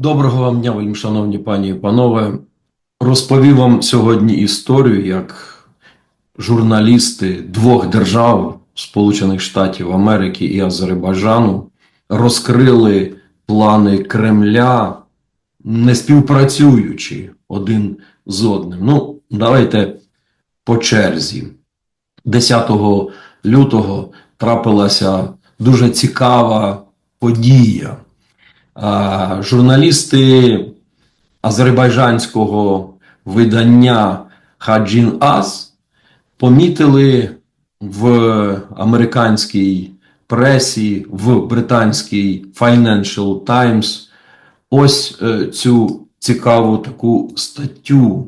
Доброго вам дня, вельми шановні пані і панове. Розповів вам сьогодні історію, як журналісти двох держав Сполучених Штатів Америки і Азербайджану розкрили плани Кремля, не співпрацюючи один з одним. Ну, давайте по черзі. 10 лютого трапилася дуже цікава подія. Журналісти азербайджанського видання Хаджін Аз помітили в американській пресі, в британській Financial Times ось е, цю цікаву таку статтю,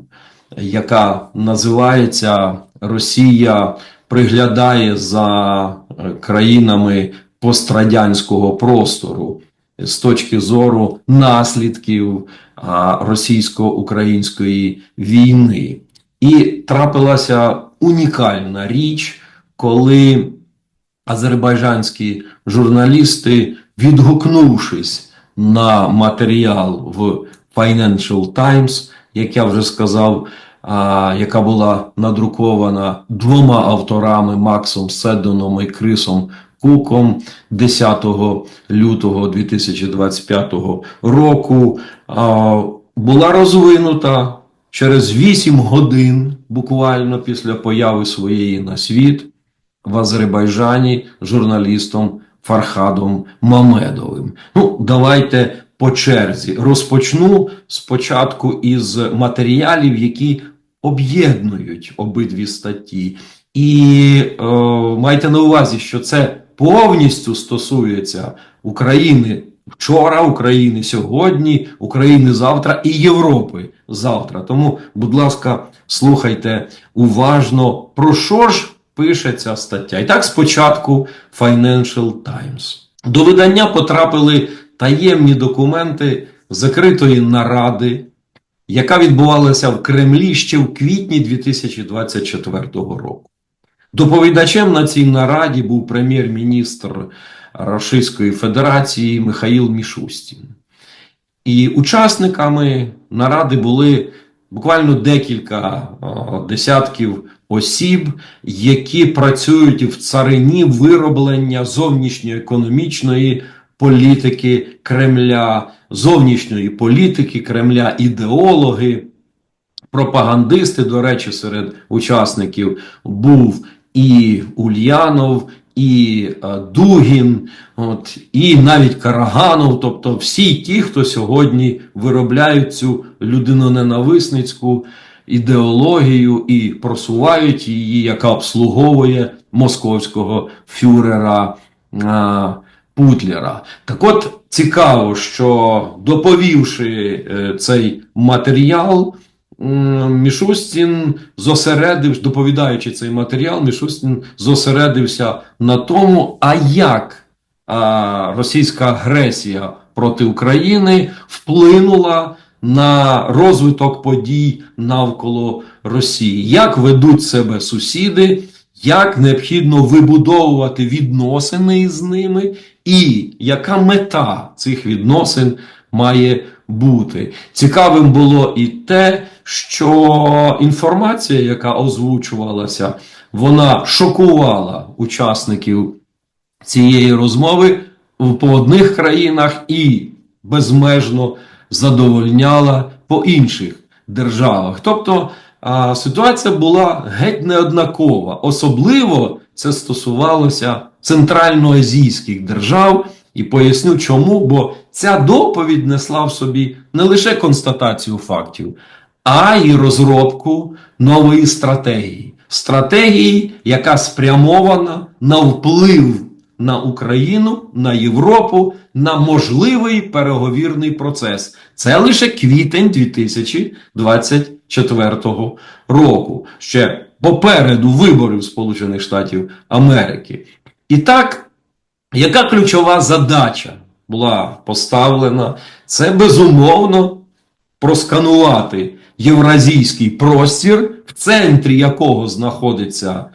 яка називається Росія приглядає за е, країнами пострадянського простору з точки зору наслідків російсько-української війни. І трапилася унікальна річ, коли азербайджанські журналісти, відгукнувшись на матеріал в Financial Times, як я вже сказав, а, яка була надрукована двома авторами Максом Седоном і Крисом Куком 10 лютого 2025 року, була розвинута через 8 годин, буквально після появи своєї на світ в Азербайджані журналістом Фархадом Мамедовим. Ну, давайте по черзі розпочну спочатку із матеріалів, які об'єднують обидві статті. І е, майте на увазі, що це повністю стосується України вчора, України сьогодні, України завтра і Європи завтра. Тому, будь ласка, слухайте уважно, про що ж пише ця стаття. І так, спочатку Financial Times. До видання потрапили таємні документи закритої наради, яка відбувалася в Кремлі ще в квітні 2024 року. Доповідачем на цій нараді був прем'єр-міністр Російської Федерації Михаїл Мішустін. І учасниками наради були буквально декілька десятків осіб, які працюють в царині вироблення зовнішньоекономічної політики Кремля, зовнішньої політики Кремля, ідеологи, пропагандисти. До речі, серед учасників був і Ульянов, і е, Дугін, от, і навіть Караганов, тобто всі ті, хто сьогодні виробляють цю людиноненависницьку ідеологію і просувають її, яка обслуговує московського фюрера а, Путлера. Так от цікаво, що доповівши е, цей матеріал, Мішустін зосередився, доповідаючи цей матеріал, Мішустін зосередився на тому, а як а, російська агресія проти України вплинула на розвиток подій навколо Росії, як ведуть себе сусіди, як необхідно вибудовувати відносини із ними, і яка мета цих відносин має бути. Цікавим було і те, що інформація, яка озвучувалася, вона шокувала учасників цієї розмови по одних країнах і безмежно задовольняла по інших державах. Тобто ситуація була геть неоднакова. Особливо це стосувалося центральноазійських держав. І поясню чому, бо ця доповідь несла в собі не лише констатацію фактів, а й розробку нової стратегії. Стратегії, яка спрямована на вплив на Україну, на Європу, на можливий переговірний процес. Це лише квітень 2024 року. Ще попереду виборів Сполучених Штатів Америки. І так, яка ключова задача була поставлена? Це безумовно просканувати євразійський простір, в центрі якого знаходиться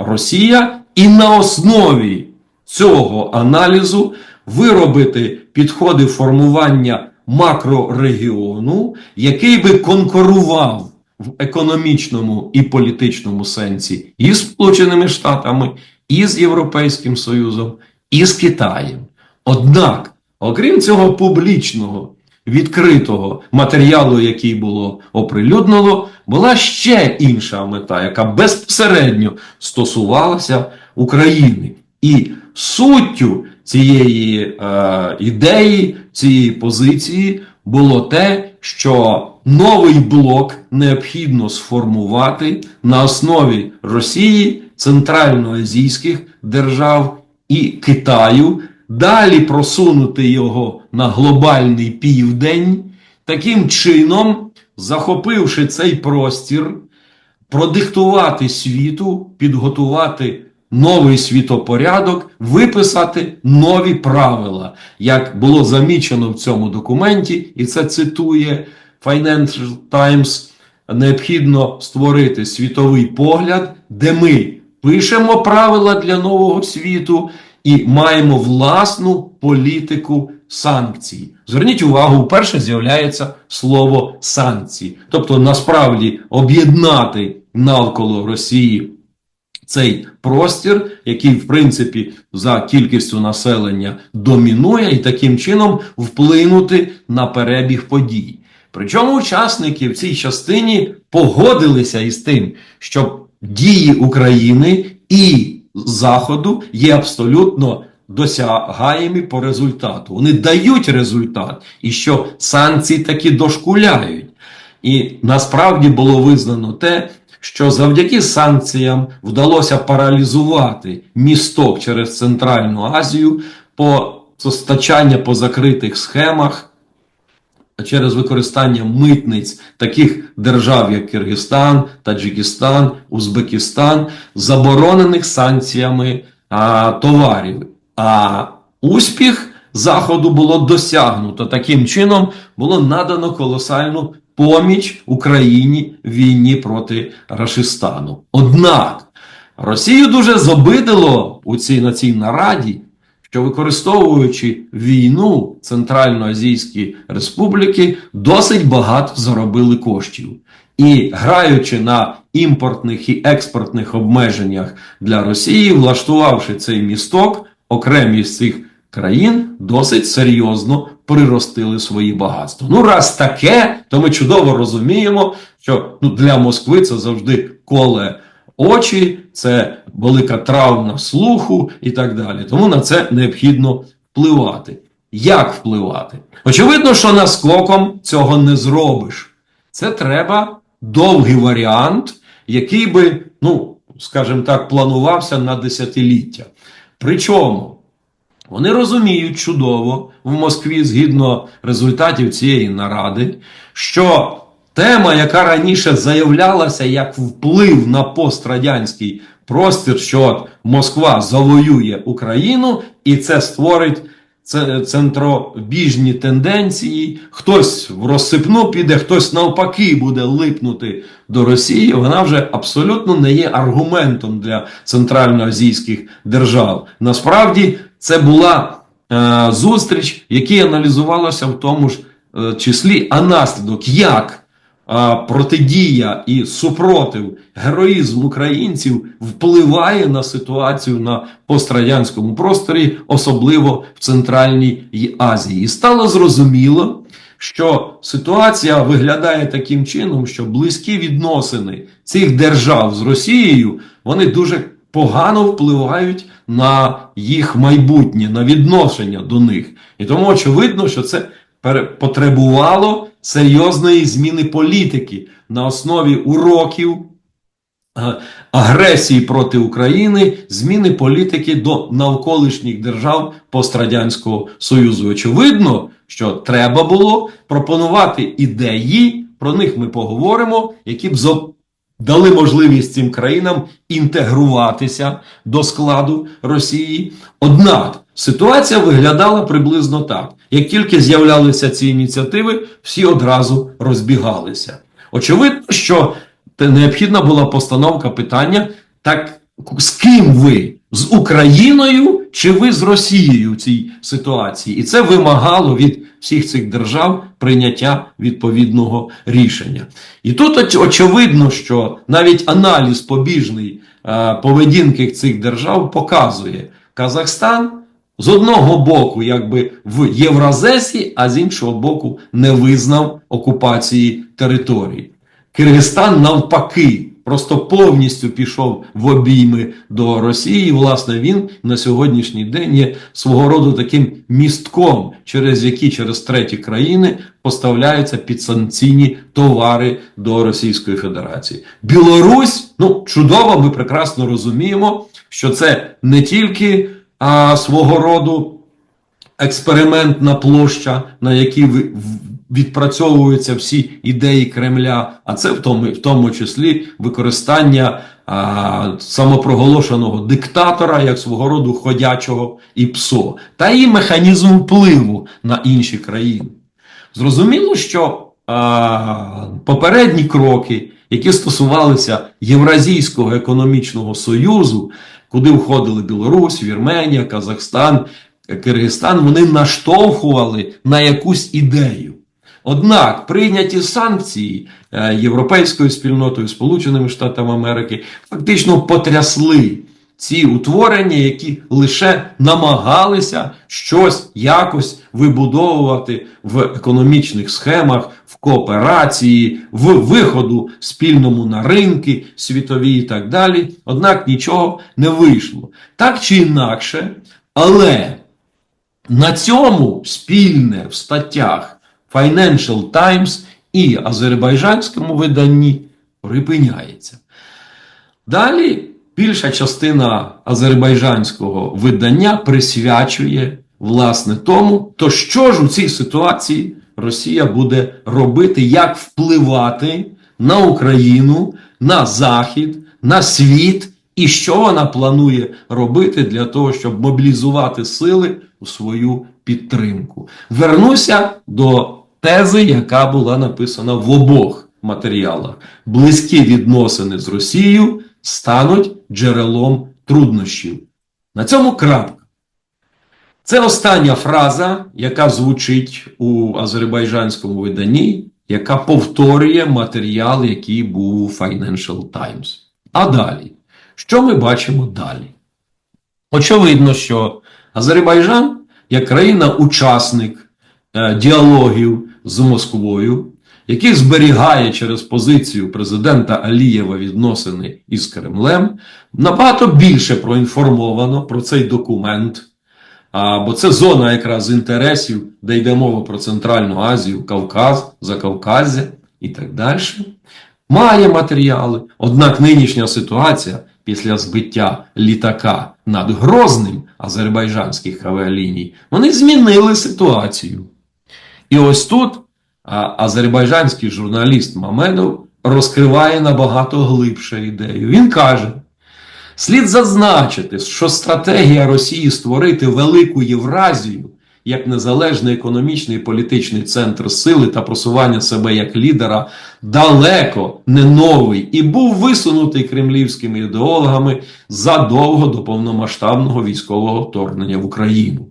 Росія, і на основі цього аналізу виробити підходи формування макрорегіону, який би конкурував в економічному і політичному сенсі і Сполученими Штатами, і з Європейським Союзом, і з Китаєм. Однак, окрім цього публічного відкритого матеріалу, який було оприлюднено, була ще інша мета, яка безпосередньо стосувалася України. І суттю цієї е, ідеї, цієї позиції було те, що новий блок необхідно сформувати на основі Росії, центральноазійських держав і Китаю, далі просунути його на глобальний південь, таким чином, захопивши цей простір, продиктувати світу, підготувати новий світопорядок, виписати нові правила, як було замічено в цьому документі, і це цитує Financial Times. Необхідно створити світовий погляд, де ми пишемо правила для нового світу і маємо власну політику санкцій. Зверніть увагу, вперше з'являється слово санкції. Тобто, насправді, об'єднати навколо Росії цей простір, який, в принципі, за кількістю населення домінує, і таким чином вплинути на перебіг подій. Причому учасники в цій частині погодилися із тим, що дії України і Заходу є абсолютно досягаємі по результату. Вони дають результат, і що санкції таки дошкуляють. І насправді було визнано те, що завдяки санкціям вдалося паралізувати місток через Центральну Азію по постачання по закритих схемах через використання митниць таких держав, як Киргизстан, Таджикистан, Узбекистан, заборонених санкціями а, товарів. А успіх Заходу було досягнуто. Таким чином було надано колосальну поміч Україні в війні проти Рашистану. Однак Росію дуже зобидило у цій на цій нараді, що використовуючи війну Центральноазійські республіки, досить багато заробили коштів. І граючи на імпортних і експортних обмеженнях для Росії, влаштувавши цей місток, окремі з цих країн досить серйозно приростили свої багатства. Ну, раз таке, то ми чудово розуміємо, що ну, для Москви це завжди коле очі, це велика травма слуху і так далі. Тому на це необхідно впливати. Як впливати? Очевидно, що наскоком цього не зробиш. Це треба довгий варіант, який би, ну, скажімо так, планувався на десятиліття. Причому вони розуміють чудово в Москві, згідно результатів цієї наради, що тема, яка раніше заявлялася як вплив на пострадянський простір, що от Москва завоює Україну, і це створить центробіжні тенденції, хтось в розсипну піде, хтось навпаки буде липнути до Росії, вона вже абсолютно не є аргументом для центральноазійських держав. Насправді це була е, зустріч, в якій аналізувалося в тому ж е, числі, а наслідок, як протидія і супротив героїзм українців впливає на ситуацію на пострадянському просторі, особливо в Центральній Азії. І стало зрозуміло, що ситуація виглядає таким чином, що близькі відносини цих держав з Росією вони дуже погано впливають на їх майбутнє, на відношення до них. І тому очевидно, що це потребувало серйозної зміни політики на основі уроків е, агресії проти України, зміни політики до навколишніх держав пострадянського союзу. Очевидно, що треба було пропонувати ідеї, про них ми поговоримо, які б дали можливість цим країнам інтегруватися до складу Росії. Однак ситуація виглядала приблизно так: як тільки з'являлися ці ініціативи, всі одразу розбігалися. Очевидно, що необхідна була постановка питання: так з ким ви? З Україною чи ви з Росією в цій ситуації? І це вимагало від всіх цих держав прийняття відповідного рішення. І тут очевидно, що навіть аналіз побіжний е, поведінки цих держав показує Казахстан з одного боку, якби в Євразесі, а з іншого боку, не визнав окупації території. Киргизстан навпаки, просто повністю пішов в обійми до Росії. І, власне, він на сьогоднішній день є свого роду таким містком, через які через треті країни поставляються підсанкційні товари до Російської Федерації. Білорусь, ну чудово, ми прекрасно розуміємо, що це не тільки а, свого роду експериментна площа, на якій відпрацьовуються всі ідеї Кремля, а це в тому, в тому числі використання а, самопроголошеного диктатора як свого роду ходячого і ПСО, та і механізм впливу на інші країни. Зрозуміло, що а, попередні кроки, які стосувалися Євразійського економічного союзу, куди входили Білорусь, Вірменія, Казахстан, Киргизстан, вони наштовхували на якусь ідею. Однак прийняті санкції е, Європейською спільнотою, Сполученими Штатами Америки фактично потрясли ці утворення, які лише намагалися щось якось вибудовувати в економічних схемах, в кооперації, в виходу спільному на ринки світові і так далі. Однак нічого не вийшло. Так чи інакше, але на цьому спільне в статтях Financial Times і азербайджанському виданні припиняється. Далі більша частина азербайджанського видання присвячує власне тому, то що ж у цій ситуації Росія буде робити, як впливати на Україну, на Захід, на світ, і що вона планує робити для того, щоб мобілізувати сили у свою підтримку. Вернуся до тези, яка була написана в обох матеріалах. Близькі відносини з Росією стануть джерелом труднощів. На цьому крапка. Це остання фраза, яка звучить у азербайджанському виданні, яка повторює матеріал, який був у Financial Times. А далі, що ми бачимо далі? Очевидно, що Азербайджан, як країна-учасник е, діалогів з Москвою, який зберігає через позицію президента Алієва відносини із Кремлем, набагато більше проінформовано про цей документ. А, бо це зона якраз інтересів, де йде мова про Центральну Азію, Кавказ, Закавказя і так далі. Має матеріали. Однак нинішня ситуація після збиття літака над Грозним азербайджанських авіаліній, вони змінили ситуацію. І ось тут азербайджанський журналіст Мамедов розкриває набагато глибше ідею. Він каже: слід зазначити, що стратегія Росії створити велику Євразію як незалежний економічний і політичний центр сили та просування себе як лідера далеко не новий і був висунутий кремлівськими ідеологами задовго до повномасштабного військового вторгнення в Україну.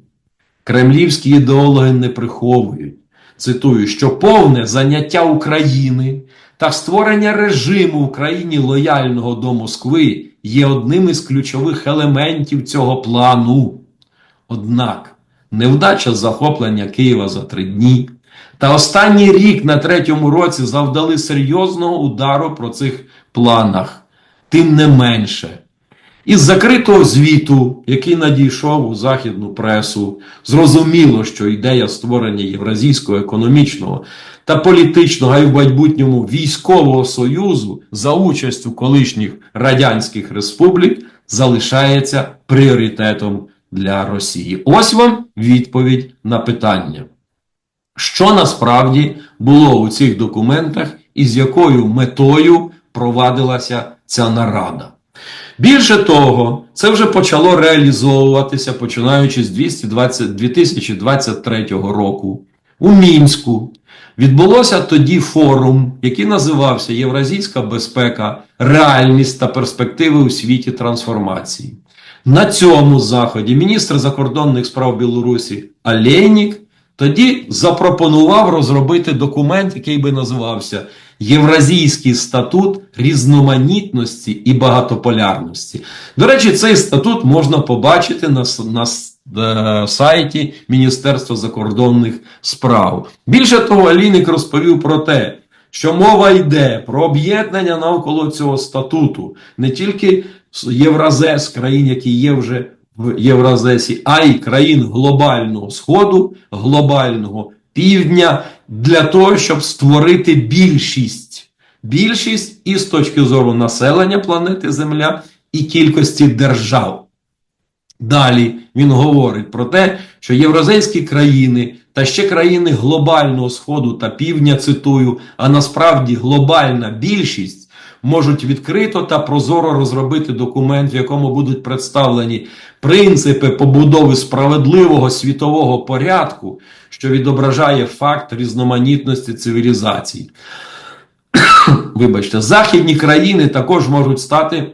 Кремлівські ідеологи не приховують, цитую, що повне заняття України та створення режиму в країні лояльного до Москви є одним із ключових елементів цього плану. Однак невдача захоплення Києва за три дні та останній рік на третьому році завдали серйозного удару про цих планах. Тим не менше, із закритого звіту, який надійшов у західну пресу, зрозуміло, що ідея створення Євразійського економічного та політичного, а й в майбутньому військового союзу за участю колишніх радянських республік залишається пріоритетом для Росії. Ось вам відповідь на питання. Що насправді було у цих документах і з якою метою провадилася ця нарада? Більше того, це вже почало реалізовуватися починаючи з 220 2023 року у Мінську. Відбулося тоді форум, який називався Євразійська безпека, реальність та перспективи у світі трансформації. На цьому заході міністр закордонних справ Білорусі Алєнік тоді запропонував розробити документ, який би називався Євразійський статут різноманітності і багатополярності. До речі, цей статут можна побачити на, на е, сайті Міністерства закордонних справ. Більше того, Алінік розповів про те, що мова йде про об'єднання навколо цього статуту не тільки Євразес, країн, які є вже в Євразесі, а й країн глобального сходу, глобального півдня для того, щоб створити більшість. Більшість і з точки зору населення планети Земля, і кількості держав. Далі він говорить про те, що євразійські країни та ще країни глобального сходу та півдня, цитую, а насправді глобальна більшість можуть відкрито та прозоро розробити документ, в якому будуть представлені принципи побудови справедливого світового порядку, що відображає факт різноманітності цивілізацій. Вибачте, західні країни також можуть стати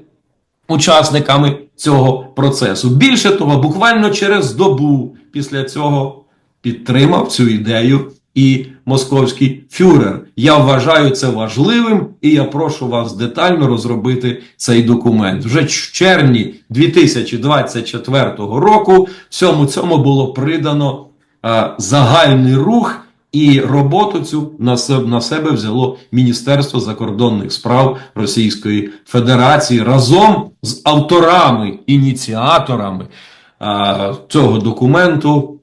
учасниками цього процесу. Більше того, буквально через добу після цього підтримав цю ідею і московський фюрер. Я вважаю це важливим, і я прошу вас детально розробити цей документ. Вже в червні 2024 року всьому цьому було придано е, загальний рух. І роботу цю на себе, взяло Міністерство закордонних справ Російської Федерації разом з авторами, ініціаторами а, цього документу,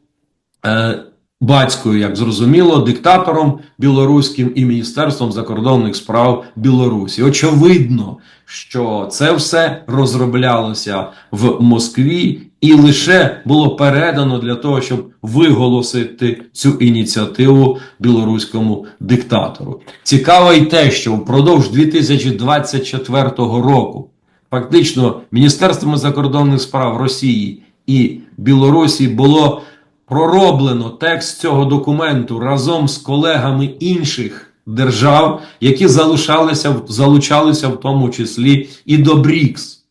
е, батькою, як зрозуміло, диктатором білоруським і Міністерством закордонних справ Білорусі. Очевидно, що це все розроблялося в Москві і лише було передано для того, щоб виголосити цю ініціативу білоруському диктатору. Цікаво й те, що впродовж 2024 року фактично Міністерством закордонних справ Росії і Білорусі було пророблено текст цього документу разом з колегами інших держав, які залишалися, залучалися в тому числі і до БРІКС.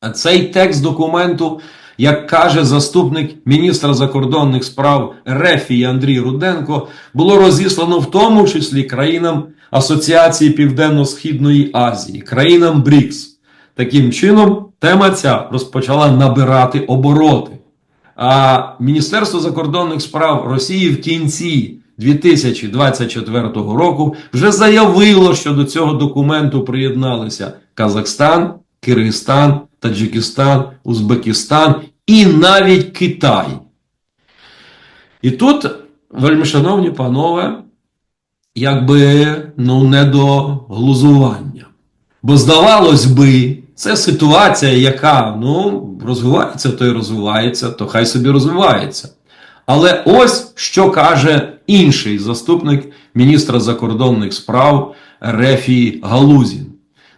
А Цей текст документу, як каже заступник міністра закордонних справ Рефії Андрій Руденко, було розіслано в тому числі країнам Асоціації Південно-Східної Азії, країнам БРІКС. Таким чином, тема ця розпочала набирати обороти. А Міністерство закордонних справ Росії в кінці 2024 року вже заявило, що до цього документу приєдналися Казахстан, Киргизстан, Таджикистан, Узбекистан і навіть Китай. І тут, вельмишановні панове, якби ну не до глузування. Бо здавалось би, це ситуація, яка ну, розвивається, то й розвивається, то хай собі розвивається. Але ось що каже інший заступник міністра закордонних справ Рефії Галузін.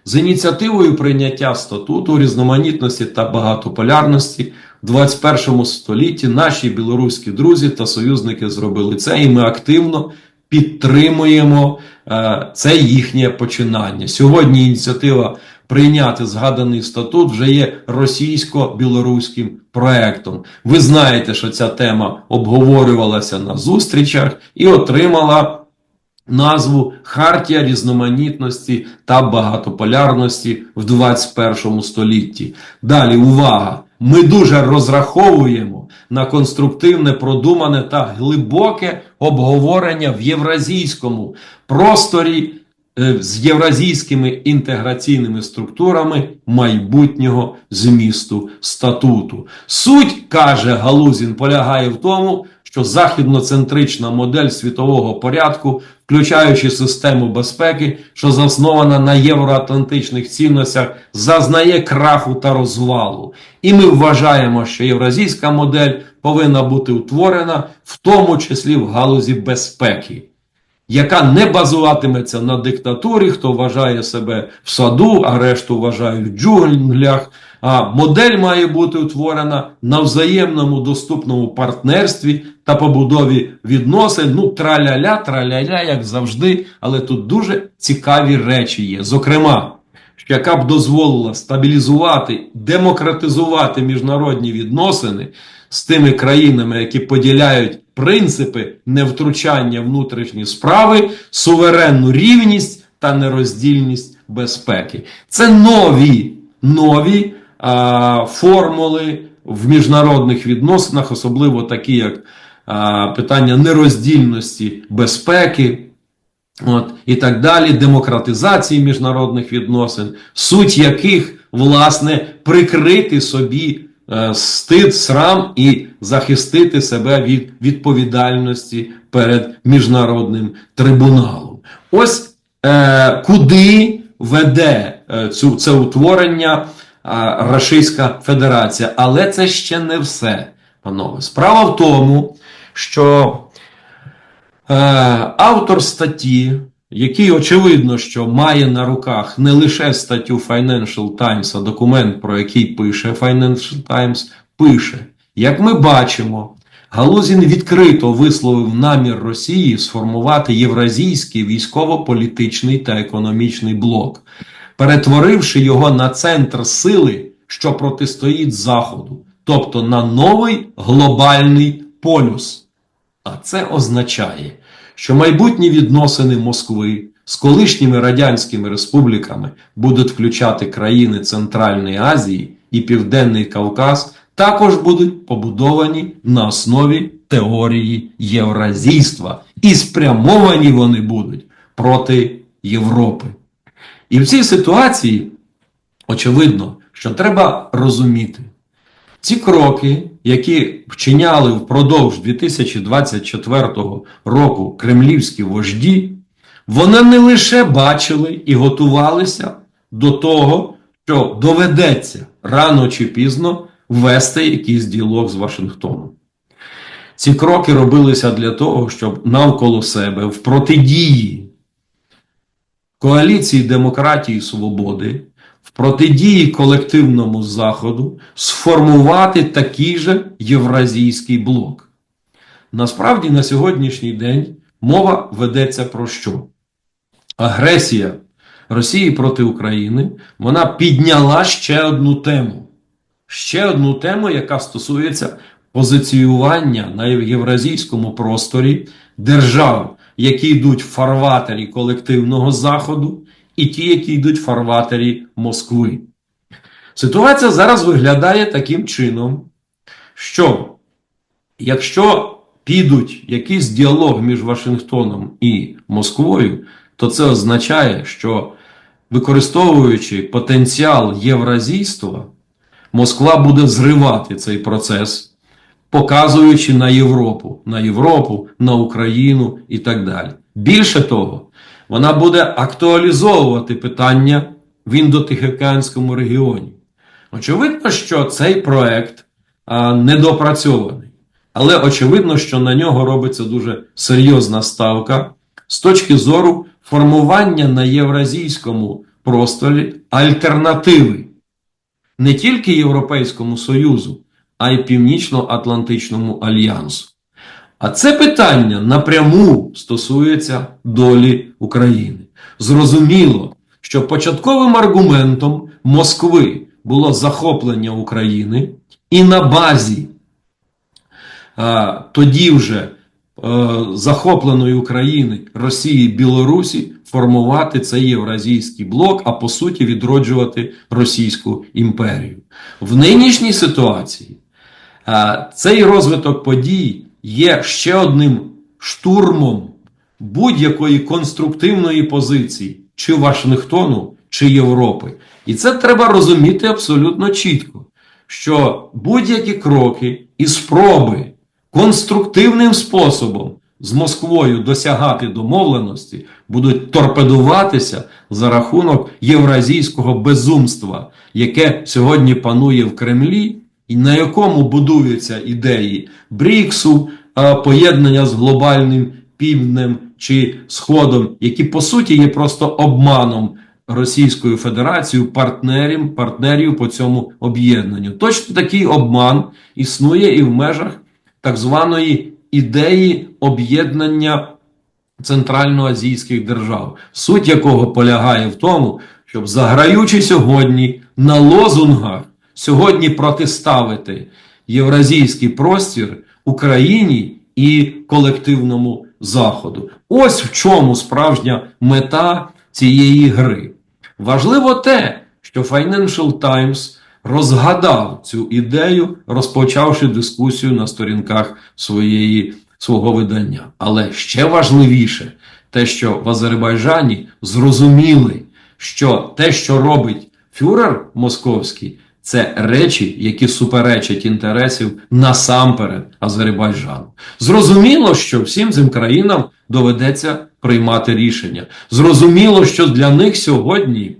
З ініціативою прийняття статуту різноманітності та багатополярності в 21 столітті наші білоруські друзі та союзники зробили це, і ми активно підтримуємо е, це їхнє починання. Сьогодні ініціатива прийняти згаданий статут вже є російсько-білоруським проектом. Ви знаєте, що ця тема обговорювалася на зустрічах і отримала назву Хартія різноманітності та багатополярності в 21 столітті. Далі увага! Ми дуже розраховуємо на конструктивне, продумане та глибоке обговорення в євразійському просторі з євразійськими інтеграційними структурами майбутнього змісту статуту. Суть, каже Галузін, полягає в тому, що західноцентрична модель світового порядку, включаючи систему безпеки, що заснована на євроатлантичних цінностях, зазнає краху та розвалу. І ми вважаємо, що євразійська модель повинна бути утворена, в тому числі в галузі безпеки яка не базуватиметься на диктатурі, хто вважає себе в саду, а решту вважають в джунглях. А модель має бути утворена на взаємному доступному партнерстві та побудові відносин. Ну, траля-ля, траля-ля, як завжди, але тут дуже цікаві речі є. Зокрема, яка б дозволила стабілізувати, демократизувати міжнародні відносини з тими країнами, які поділяють принципи невтручання внутрішні справи, суверенну рівність та нероздільність безпеки. Це нові, нові а, формули в міжнародних відносинах, особливо такі, як а, питання нероздільності безпеки. От, і так далі, демократизації міжнародних відносин, суть яких, власне, прикрити собі стид, срам і захистити себе від відповідальності перед міжнародним трибуналом. Ось е, куди веде е, цю, це утворення е, Рашистська Федерація. Але це ще не все, панове. Справа в тому, що Е, автор статті, який очевидно, що має на руках не лише статтю Financial Times, а документ, про який пише Financial Times, пише: як ми бачимо, Галузін відкрито висловив намір Росії сформувати євразійський військово-політичний та економічний блок, перетворивши його на центр сили, що протистоїть Заходу, тобто на новий глобальний полюс. А це означає, що майбутні відносини Москви з колишніми радянськими республіками будуть включати країни Центральної Азії і Південний Кавказ, також будуть побудовані на основі теорії євразійства, і спрямовані вони будуть проти Європи. І в цій ситуації очевидно, що треба розуміти. Ці кроки, які вчиняли впродовж 2024 року кремлівські вожді, вони не лише бачили і готувалися до того, що доведеться рано чи пізно ввести якийсь діалог з Вашингтоном. Ці кроки робилися для того, щоб навколо себе в протидії коаліції демократії і свободи в протидії колективному Заходу сформувати такий же євразійський блок. Насправді, на сьогоднішній день мова ведеться про що? Агресія Росії проти України вона підняла ще одну тему. Ще одну тему, яка стосується позиціювання на євразійському просторі держав, які йдуть в фарватері колективного Заходу, і ті, які йдуть в фарватері Москви. Ситуація зараз виглядає таким чином, що якщо підуть якийсь діалог між Вашингтоном і Москвою, то це означає, що використовуючи потенціал євразійства, Москва буде зривати цей процес, показуючи на Європу, на Європу, на Україну і так далі. Більше того, вона буде актуалізовувати питання в індотихоокеанському регіоні. Очевидно, що цей проект а, недопрацьований, але очевидно, що на нього робиться дуже серйозна ставка з точки зору формування на євразійському просторі альтернативи не тільки Європейському Союзу, а й Північно-Атлантичному альянсу. А це питання напряму стосується долі України. Зрозуміло, що початковим аргументом Москви було захоплення України, і на базі а, тоді вже а, захопленої України Росії Білорусі формувати цей євразійський блок, а по суті відроджувати Російську імперію. В нинішній ситуації а, цей розвиток подій є ще одним штурмом будь-якої конструктивної позиції, чи Вашингтону, чи Європи. І це треба розуміти абсолютно чітко, що будь-які кроки і спроби конструктивним способом з Москвою досягати домовленості будуть торпедуватися за рахунок євразійського безумства, яке сьогодні панує в Кремлі і на якому будуються ідеї Бріксу, поєднання з глобальним півднем чи Сходом, які по суті є просто обманом Російською Федерацією партнерів, партнерів по цьому об'єднанню. Точно такий обман існує і в межах так званої ідеї об'єднання центральноазійських держав, суть якого полягає в тому, щоб заграючи сьогодні на лозунгах сьогодні протиставити євразійський простір Україні і колективному заходу. Ось в чому справжня мета цієї гри. Важливо те, що Financial Times розгадав цю ідею, розпочавши дискусію на сторінках своєї, свого видання. Але ще важливіше те, що в Азербайджані зрозуміли, що те, що робить фюрер московський, це речі, які суперечать інтересів насамперед Азербайджану. Зрозуміло, що всім цим країнам доведеться приймати рішення. Зрозуміло, що для них сьогодні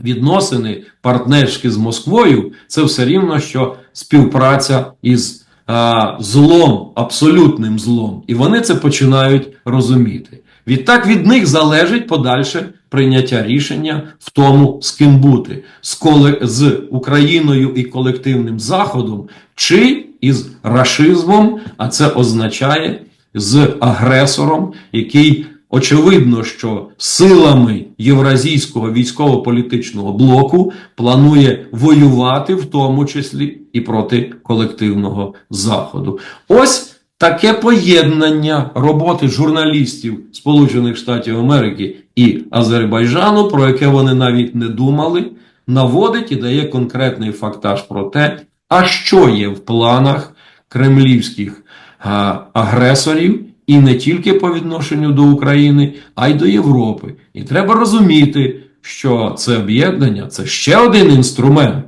відносини партнерські з Москвою це все рівно, що співпраця із а, злом, абсолютним злом. І вони це починають розуміти. Відтак від них залежить подальше прийняття рішення в тому, з ким бути, з, коле... з Україною і колективним Заходом, чи із рашизмом, а це означає з агресором, який очевидно, що силами Євразійського військово-політичного блоку планує воювати, в тому числі і проти колективного заходу. Ось таке поєднання роботи журналістів Сполучених Штатів Америки і Азербайджану, про яке вони навіть не думали, наводить і дає конкретний фактаж про те, а що є в планах кремлівських а, агресорів, і не тільки по відношенню до України, а й до Європи. І треба розуміти, що це об'єднання це ще один інструмент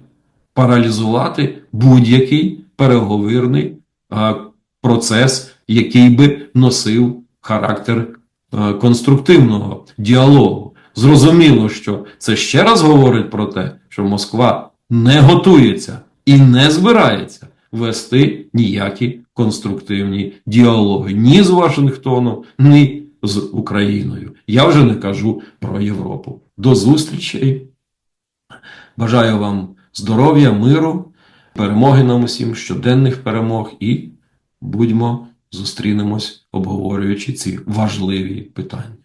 паралізувати будь-який переговірний процес, який би носив характер конструктивного діалогу. Зрозуміло, що це ще раз говорить про те, що Москва не готується і не збирається вести ніякі конструктивні діалоги ні з Вашингтоном, ні з Україною. Я вже не кажу про Європу. До зустрічей. Бажаю вам здоров'я, миру, перемоги нам усім, щоденних перемог і будьмо зустрінемось, обговорюючи ці важливі питання.